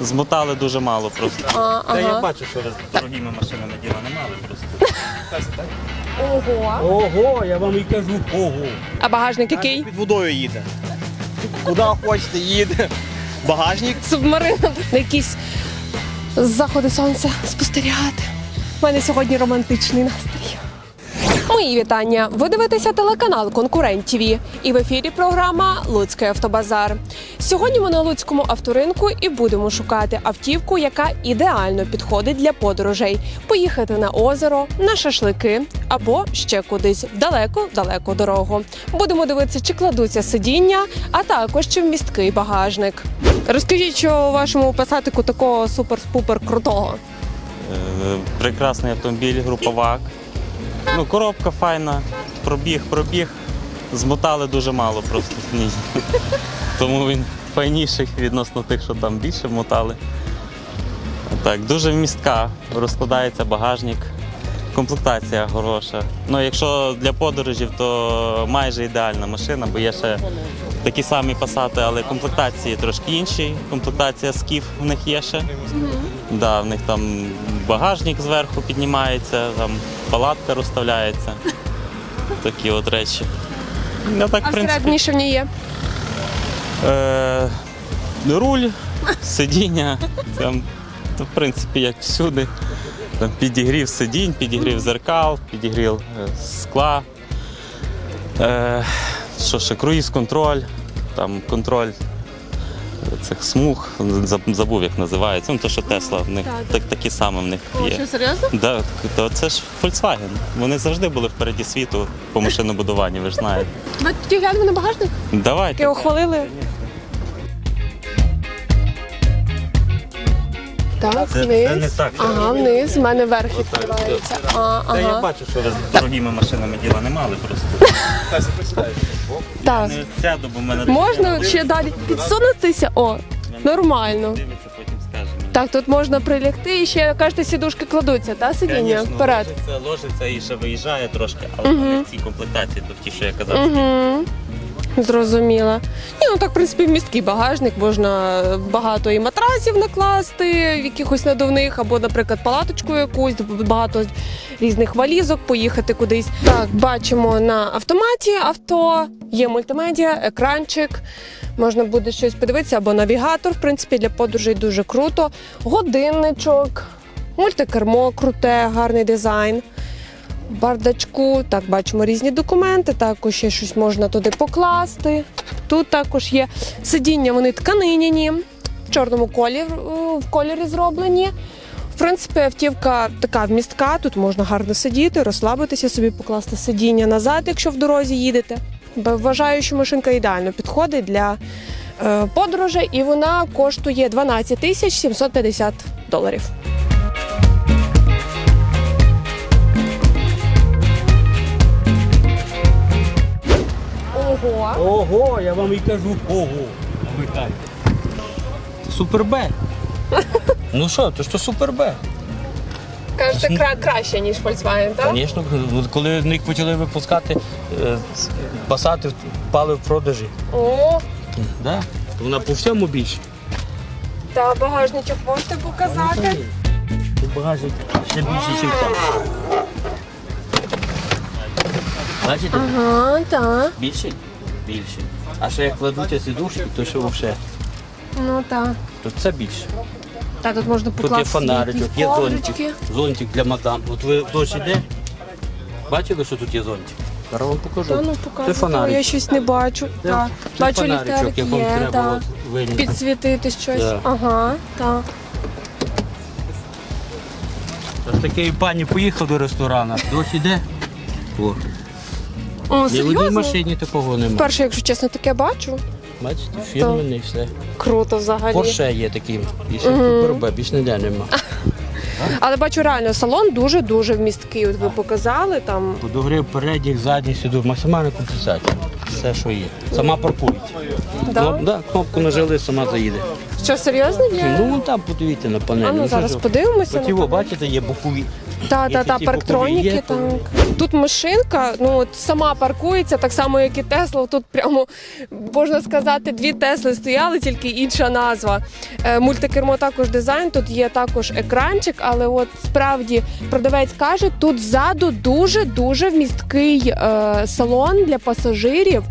Змотали дуже мало просто. А, Та я ага. бачу, що ви з дорогими машинами діла не мали просто. Ого. Ого, я вам і кажу, ого. А багажник який? Під водою їде. Куди хочете, їде. Багажник. Субмарина. На якісь заходи сонця спостерігати. У мене сьогодні романтичний настрій. Мої вітання. Ви дивитеся телеканал Конкурент ТВ. І в ефірі програма Луцький автобазар. Сьогодні ми на Луцькому авторинку і будемо шукати автівку, яка ідеально підходить для подорожей. Поїхати на озеро, на шашлики або ще кудись в далеку-далеку дорогу. Будемо дивитися, чи кладуться сидіння, а також чи вмісткий багажник. Розкажіть, що у вашому пасатику такого супер-пупер крутого. Е, Прекрасний автомобіль, група ВАК. Ну, коробка файна, пробіг, пробіг. Змотали дуже мало просто в ній. Тому він файніший відносно тих, що там більше мотали. Так, дуже вмістка, розкладається багажник, комплектація хороша. Ну, якщо для подорожів, то майже ідеальна машина, бо є ще такі самі пасати, але комплектації трошки інші. Комплектація скіф в них є ще. Да, в них там багажник зверху піднімається, там палатка розставляється. Такі от речі. Ну, так, А в принципі, всередині що в ній є? е, руль, сидіння, там, в принципі, як всюди. Там підігрів сидінь, підігрів зеркал, підігрів е, скла. Е, що ще, круїз-контроль, там контроль цих смуг, забув, як називається. Ну, то, що Тесла, в них Так. так, такі саме в них є. серйозно? Да, то це ж Volkswagen. Вони завжди були впереді світу по машинобудуванню, ви ж знаєте. Ви тоді глянемо на багажник? Давайте. Його хвалили. Так, Це- вниз. це не так. Ага, вниз, в мене верх відкривається. А, Та я бачу, що ви з дорогими машинами діла не мали просто. Так. Не сяду, бо в мене Можна ще далі підсунутися? О, нормально. Дивиться, потім скаже мені. Так, тут можна прилягти і ще кажете, сідушки кладуться, та сидіння Конечно, вперед. Ложиться, ложиться і ще виїжджає трошки, але в цій комплектації, то ті, що я казав, Угу. Зрозуміла. Ні, ну так, в принципі, в місткий багажник, можна багато і матрасів накласти, якихось надувних, або, наприклад, палаточку якусь, багато різних валізок, поїхати кудись. Так, бачимо на автоматі авто, є мультимедіа, екранчик. Можна буде щось подивитися, або навігатор, в принципі, для подорожей дуже круто. Годинничок, мультикермо круте, гарний дизайн бардачку. Так, бачимо різні документи, також ще щось можна туди покласти. Тут також є сидіння, вони тканиняні, в чорному кольорі, в кольорі зроблені. В принципі, автівка така вмістка, тут можна гарно сидіти, розслабитися собі, покласти сидіння назад, якщо в дорозі їдете. Вважаю, що машинка ідеально підходить для е, подорожей, і вона коштує 12 тисяч 750 доларів. Ого! Ого, я вам і кажу, ого. А ви так. Це супер Б. Ну що, то ж то супер Б. Кажете, кра- краще, ніж Volkswagen, так? Звісно, коли в них почали випускати е, пасати, впали в продажі. О, Да? То вона по всьому більше. та багажничок можете показати. Тут багажник ще більше, ніж там. Бачите? Ага, так. Більше? Більше. А ще як кладуть сідушки, то ще взагалі. Ну так. То це більше. Та тут можна Тут покласти є фонаричок, є зонтик. Зонтик для мадам. От ви дощ іде. Бачили, що тут є зонтик? Зараз вам покажу. Та ну Це показуйте, фонарик. я щось не бачу. Це- Так. це Бачу фонаричок, ліхтарик як вам є, треба так. от вийняти. Підсвітити щось. Да. Ага, так. Ось такий пані поїхав до ресторану, дощ іде. О, О, ні в одній серйозно? машині такого немає. Перше, якщо чесно, таке бачу. Бачите, фірменний все. Круто взагалі. Порше є такий. І ще супер Б, більш ніде нема. Але бачу реально салон дуже-дуже вмісткий. От ви показали там. Подогрів передніх, задніх сіду, максимальна комплектація. Все, що є. Сама паркується. Да? Кноп- да, кнопку нажали, сама заїде. Що серйозно? Ні? Ну вон там подивіться на панелі. А ну що зараз подивимося. От його, напевно. бачите, є бокові, Та, та, та, парктроніки. Так. Тут машинка, ну от сама паркується, так само, як і Тесла. Тут прямо можна сказати, дві Тесли стояли, тільки інша назва. Е, мультикермо також дизайн. Тут є також екранчик, але от справді продавець каже, тут ззаду дуже дуже вмісткий е, салон для пасажирів.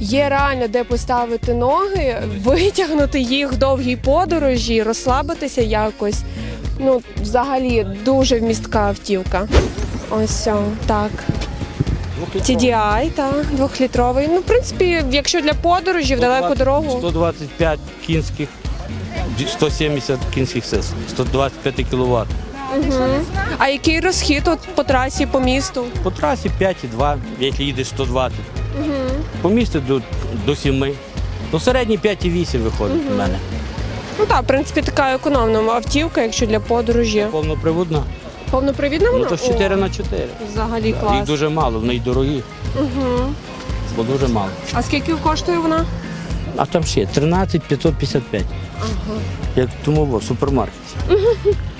Є реально де поставити ноги, витягнути їх в довгій подорожі, розслабитися якось. Ну, взагалі, дуже вмістка автівка. Ось о, так. TDI, так, двохлітровий. Ну, в принципі, якщо для подорожі в далеку дорогу. 125 кінських, 170 кінських сил, 125 кВт. А який розхід от по трасі, по місту? По трасі 5,2, якщо їдеш 120. По місту до, до 7. Ну, середній 5,8 виходить у мене. Ну так, в принципі, така економна автівка, якщо для подорожі. Повноприводна. Повнопривідна вона? Ну то ж 4 О, на 4. Взагалі Їх клас. дуже мало, вони й дорогі. Бо дуже мало. А скільки коштує вона? А там ще 13 555. Як тому в супермаркеті.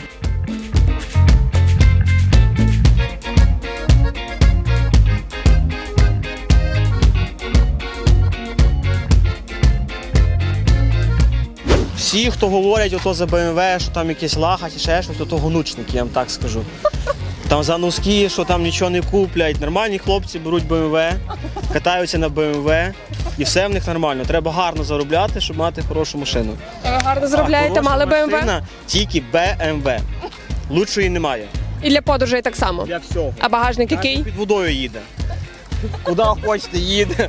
Всі, хто говорять ото за BMW, що там якісь лахать і ще щось, то, гонучники, я вам так скажу. Там за носки, що там нічого не куплять. Нормальні хлопці беруть BMW, катаються на BMW, і все в них нормально. Треба гарно заробляти, щоб мати хорошу машину. Гарно заробляєте, мали БМВ? машина Тільки BMW. Лучшої немає. І для подорожей так само. Для всього. А багажник який? Під водою їде. Куди хочете, їде.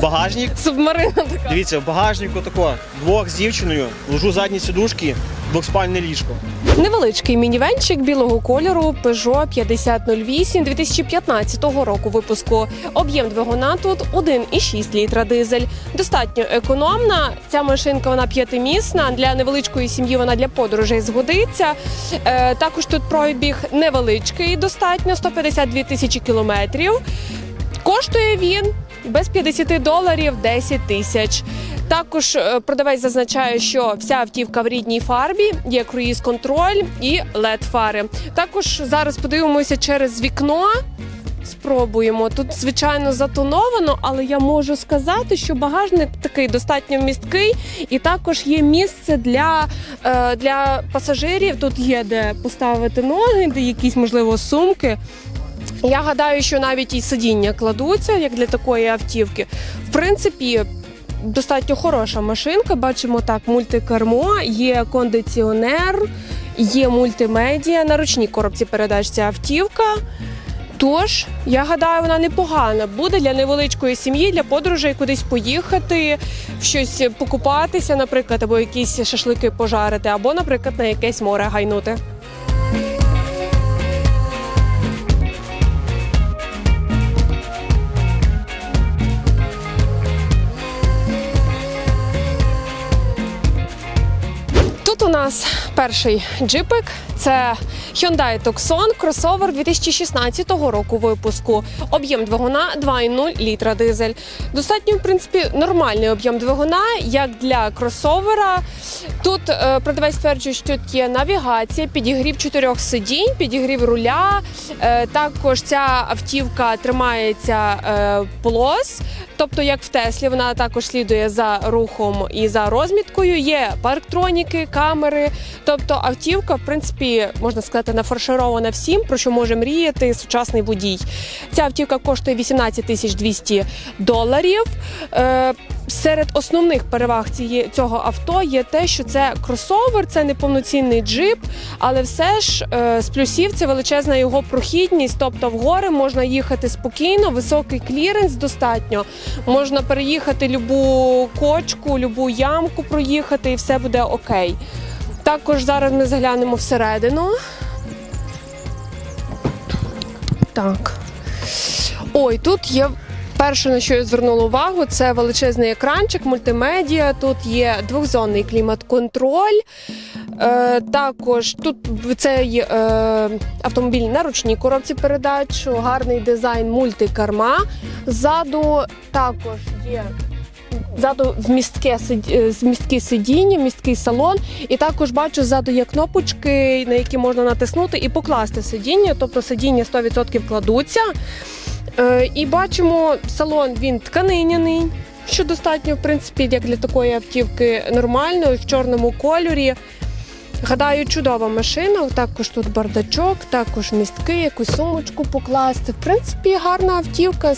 Багажник. Субмарина така. Дивіться, в багажнику тако, двох з дівчиною, ложу задні сідушки, двохспальне ліжко. Невеличкий мінівенчик білого кольору Peugeot 5008 2015 року випуску. Об'єм двигуна тут 1,6 літра дизель. Достатньо економна. Ця машинка вона п'ятимісна. Для невеличкої сім'ї вона для подорожей згодиться. Е, також тут пробіг невеличкий, достатньо 152 тисячі кілометрів. Коштує він без 50 доларів 10 тисяч. Також е, продавець зазначає, що вся автівка в рідній фарбі, є круїз-контроль і led фари. Також зараз подивимося через вікно. Спробуємо. Тут, звичайно, затоновано, але я можу сказати, що багажник такий достатньо місткий, і також є місце для, е, для пасажирів. Тут є де поставити ноги, де якісь, можливо, сумки. Я гадаю, що навіть і сидіння кладуться, як для такої автівки. В принципі, достатньо хороша машинка. Бачимо так, мультикермо, є кондиціонер, є мультимедіа, на ручній коробці передач ця автівка. Тож, я гадаю, вона непогана. Буде для невеличкої сім'ї, для подорожей кудись поїхати, щось покупатися, наприклад, або якісь шашлики пожарити, або, наприклад, на якесь море гайнути. Нас перший джипик. Це Hyundai Tucson кросовер 2016 року випуску. Об'єм двигуна 2,0 літра дизель. Достатньо, в принципі, нормальний об'єм двигуна, як для кросовера. Тут е, продавець стверджує, що тут є навігація, підігрів чотирьох сидінь, підігрів руля. Е, також ця автівка тримається е, полос. Тобто, як в Теслі, вона також слідує за рухом і за розміткою. Є парктроніки, камери. Тобто автівка, в принципі, можна сказати, нафарширована всім, про що може мріяти сучасний водій. Ця автівка коштує 18 тисяч 200 доларів. Е, Серед основних переваг цього авто є те, що це кросовер, це не повноцінний джип, але все ж е, з плюсів це величезна його прохідність. Тобто в гори можна їхати спокійно, високий кліренс достатньо. Можна переїхати любу кочку, любу ямку проїхати, і все буде окей. Також зараз ми заглянемо всередину. Так. Ой, тут є. Перше, на що я звернула увагу, це величезний екранчик, мультимедіа. Тут є двохзонний клімат-контроль. Е, також тут цей е, автомобіль на ручній коробці передач, гарний дизайн мультикарма. Ззаду також є Ззаду вмістке сид- е, вмісткі сидіння, місткий салон. І також бачу, ззаду є кнопочки, на які можна натиснути і покласти сидіння. Тобто сидіння 100% кладуться. Е, І бачимо, салон він тканиняний, що достатньо, в принципі, як для такої автівки нормально, в чорному кольорі. Гадаю, чудова машина. Також тут бардачок, також містки, якусь сумочку покласти. В принципі, гарна автівка.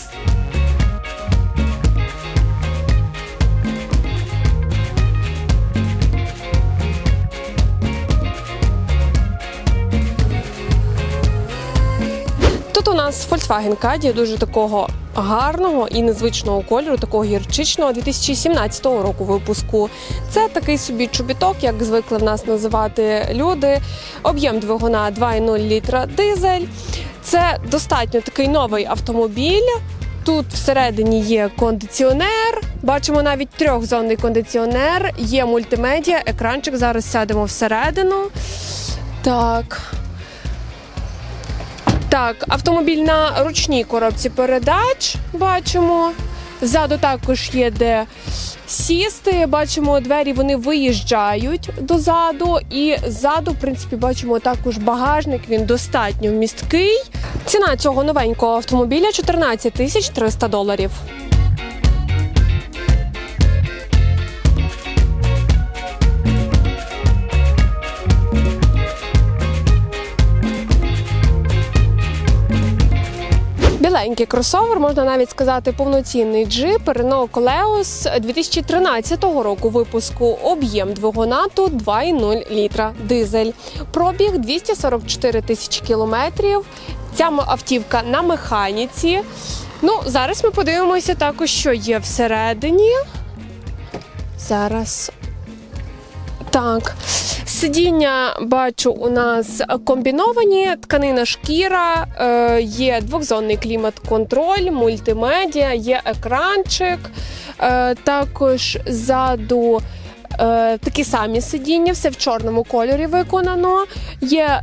Нас Volkswagen Caddy, дуже такого гарного і незвичного кольору, такого гірчичного 2017 року випуску. Це такий собі чобіток, як звикли в нас називати люди. Об'єм двигуна 2,0 літра дизель. Це достатньо такий новий автомобіль. Тут всередині є кондиціонер. Бачимо навіть трьохзонний кондиціонер, є мультимедіа, екранчик. Зараз сядемо всередину. Так. Так, автомобіль на ручній коробці передач бачимо. Ззаду також є де сісти. Бачимо, двері вони виїжджають дозаду. І ззаду, в принципі, бачимо також багажник. Він достатньо місткий. Ціна цього новенького автомобіля 14 тисяч 300 доларів. Біленький кросовер, можна навіть сказати, повноцінний джип Renault Koleos 2013 року випуску. Об'єм двигуна тут 2,0 літра дизель. Пробіг 244 тисячі кілометрів. Ця автівка на механіці. Ну, зараз ми подивимося також, що є всередині. Зараз. Так. Сидіння бачу у нас комбіновані, тканина шкіра, е, є двохзонний клімат-контроль, мультимедіа, є екранчик. Е, також ззаду е, такі самі сидіння, все в чорному кольорі виконано. Є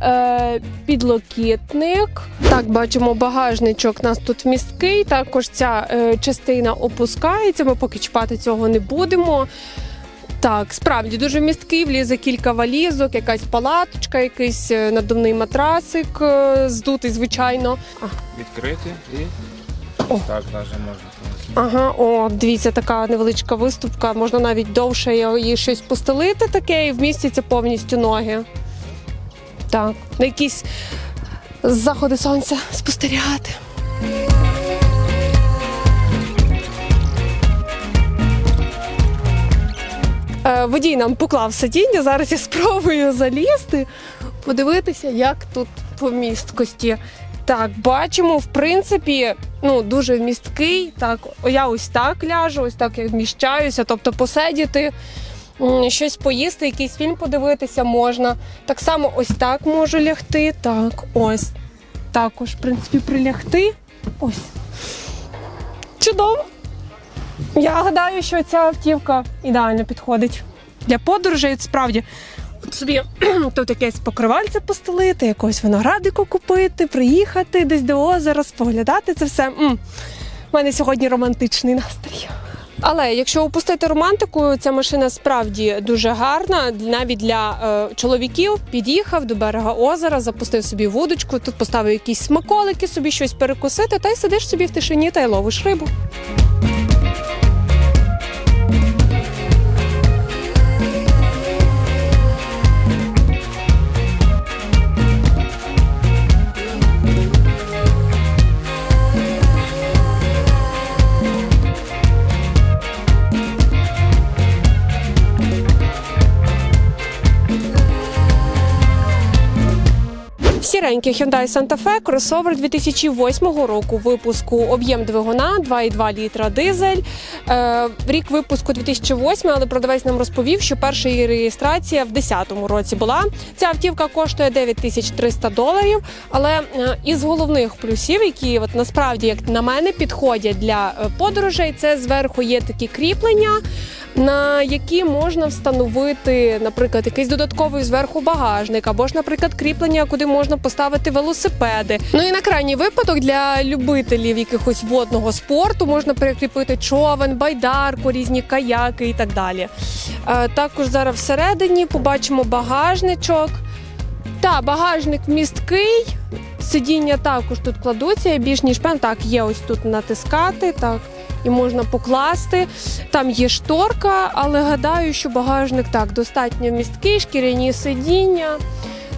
підлокітник. Так, бачимо, багажничок у нас тут місткий. Також ця частина опускається. Ми поки чіпати цього не будемо. Так, справді дуже місткий, влізе кілька валізок, якась палаточка, якийсь е, надувний матрасик, е, здутий, звичайно. Відкрити і О. так навіть можна. Ага, о, дивіться, така невеличка виступка. Можна навіть довше її щось постелити таке і вмістяться повністю ноги. Так, на якісь заходи сонця спостерігати. Водій нам поклав сидіння. Зараз я спробую залізти, подивитися, як тут по місткості. Так, бачимо, в принципі, ну дуже вмісткий. Так, я ось так ляжу, ось так я вміщаюся. Тобто посидіти, щось поїсти, якийсь фільм подивитися можна. Так само ось так можу лягти. Так, ось. Також, в принципі, прилягти. Ось. Чудово. Я гадаю, що ця автівка ідеально підходить для подорожей. Справді, от собі тут якесь покривальце постелити, якогось виноградику купити, приїхати десь до озера, споглядати це все. М. У мене сьогодні романтичний настрій. Але якщо опустити романтику, ця машина справді дуже гарна. Навіть для е, чоловіків під'їхав до берега озера, запустив собі вудочку, тут поставив якісь смаколики, собі щось перекусити, та й сидиш собі в тишині та й ловиш рибу. Сіренький Hyundai Santa Fe, кросовер 2008 року випуску, об'єм двигуна 2,2 літра дизель. Е, рік випуску 2008, але продавець нам розповів, що перша її реєстрація в 2010 році була. Ця автівка коштує 9300 доларів. Але е, із головних плюсів, які от насправді, як на мене, підходять для е, подорожей, це зверху є такі кріплення. На які можна встановити, наприклад, якийсь додатковий зверху багажник, або ж, наприклад, кріплення, куди можна поставити велосипеди. Ну і на крайній випадок для любителів якихось водного спорту можна прикріпити човен, байдарку, різні каяки і так далі. Е, Також зараз всередині побачимо багажничок. Та, багажник місткий. Сидіння також тут кладуться, більш ніж певна. Так, є ось тут натискати, так, і можна покласти. Там є шторка, але гадаю, що багажник так достатньо місткий, шкіряні сидіння.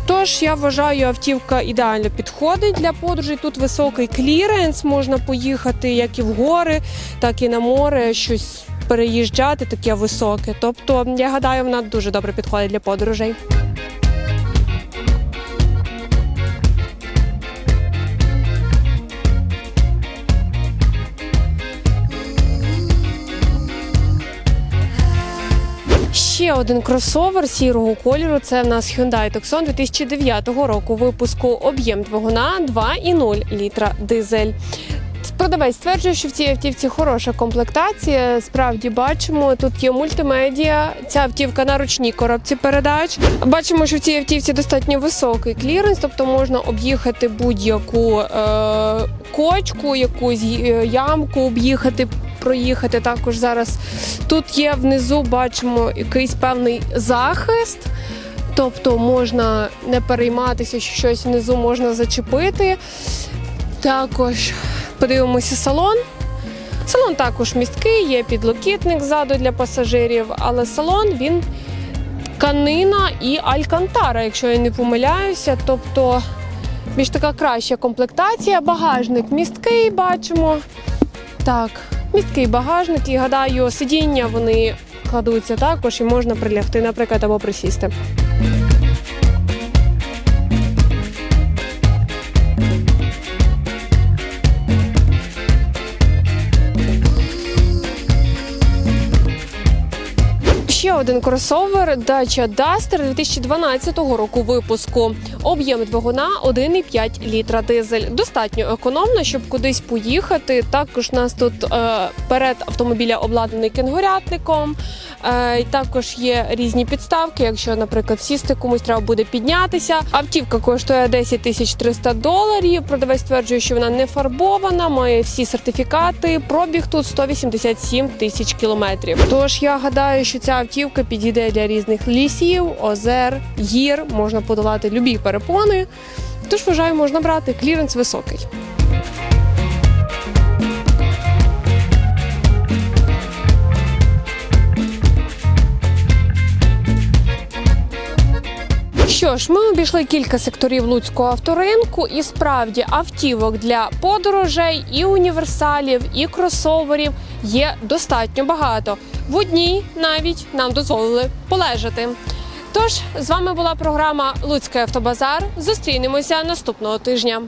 Тож я вважаю, автівка ідеально підходить для подорожей. Тут високий кліренс, можна поїхати як і в гори, так і на море, щось переїжджати таке високе. Тобто, я гадаю, вона дуже добре підходить для подорожей. Ще один кросовер сірого кольору. Це в нас Hyundai Tucson 2009 року випуску. Об'єм двигуна 2,0 літра дизель. Продавець стверджує, що в цій автівці хороша комплектація. Справді бачимо, тут є мультимедіа. Ця автівка на ручній коробці передач. Бачимо, що в цій автівці достатньо високий кліренс, тобто можна об'їхати будь-яку е- кочку, якусь е, ямку, об'їхати, проїхати. Також зараз тут є внизу, бачимо якийсь певний захист. Тобто можна не перейматися, що щось внизу можна зачепити. Також подивимося салон. Салон також місткий, є підлокітник ззаду для пасажирів, але салон він тканина і алькантара, якщо я не помиляюся. Тобто більш така краща комплектація. Багажник місткий, бачимо. Так, місткий багажник, і гадаю, сидіння вони кладуться також і можна прилягти, наприклад, або присісти. Один кросовер Dacia Duster 2012 року випуску. Об'єм двигуна 1,5 літра дизель. Достатньо економно, щоб кудись поїхати. Також у нас тут е, перед автомобіля обладнаний кенгурятником. Е, також є різні підставки. Якщо, наприклад, сісти комусь треба буде піднятися. Автівка коштує 10 тисяч 300 доларів. Продавець стверджує, що вона не фарбована, має всі сертифікати. Пробіг тут 187 тисяч кілометрів. Тож я гадаю, що ця автівка підійде для різних лісів, озер, гір. Можна подолати любі перепони. Тож вважаю, можна брати кліренс високий. Що ж, ми обійшли кілька секторів луцького авторинку, і справді автівок для подорожей, і універсалів, і кросоверів є достатньо багато. В одній навіть нам дозволили полежати. Тож з вами була програма Луцький автобазар. Зустрінемося наступного тижня.